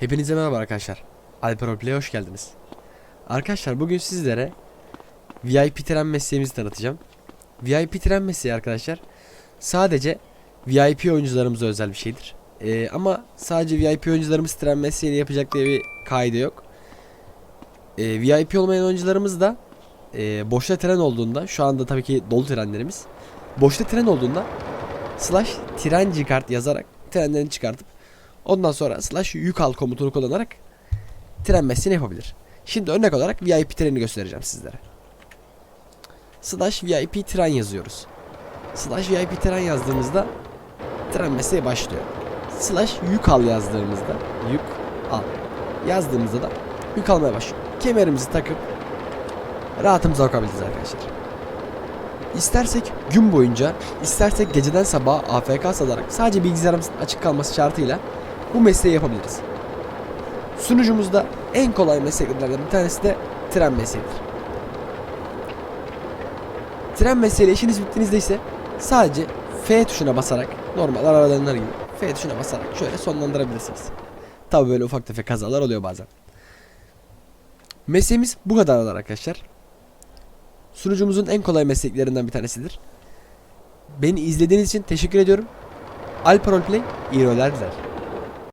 Hepinize merhaba arkadaşlar. Alper Play'e hoş geldiniz. Arkadaşlar bugün sizlere VIP tren mesleğimizi tanıtacağım. VIP tren mesleği arkadaşlar sadece VIP oyuncularımıza özel bir şeydir. Ee, ama sadece VIP oyuncularımız tren mesleğini yapacak diye bir kaide yok. Ee, VIP olmayan oyuncularımız da e, boşta tren olduğunda şu anda tabii ki dolu trenlerimiz boşta tren olduğunda slash trenci kart yazarak trenlerini çıkartıp Ondan sonra slash yük al komutunu kullanarak tren mesleğini yapabilir. Şimdi örnek olarak VIP treni göstereceğim sizlere. Slash VIP tren yazıyoruz. Slash VIP tren yazdığımızda tren mesleği başlıyor. Slash yük al yazdığımızda yük al yazdığımızda da yük almaya başlıyor. Kemerimizi takıp rahatımıza bakabiliriz arkadaşlar. İstersek gün boyunca, istersek geceden sabaha AFK salarak sadece bilgisayarımızın açık kalması şartıyla bu mesleği yapabiliriz. Sunucumuzda en kolay mesleklerden bir tanesi de tren mesleğidir. Tren mesleğiyle işiniz bittiğinizde ise sadece F tuşuna basarak normal arabalarınlar gibi F tuşuna basarak şöyle sonlandırabilirsiniz. Tabi böyle ufak tefek kazalar oluyor bazen. Mesleğimiz bu kadar arkadaşlar. Sunucumuzun en kolay mesleklerinden bir tanesidir. Beni izlediğiniz için teşekkür ediyorum. Alper Roleplay iyi roller diler.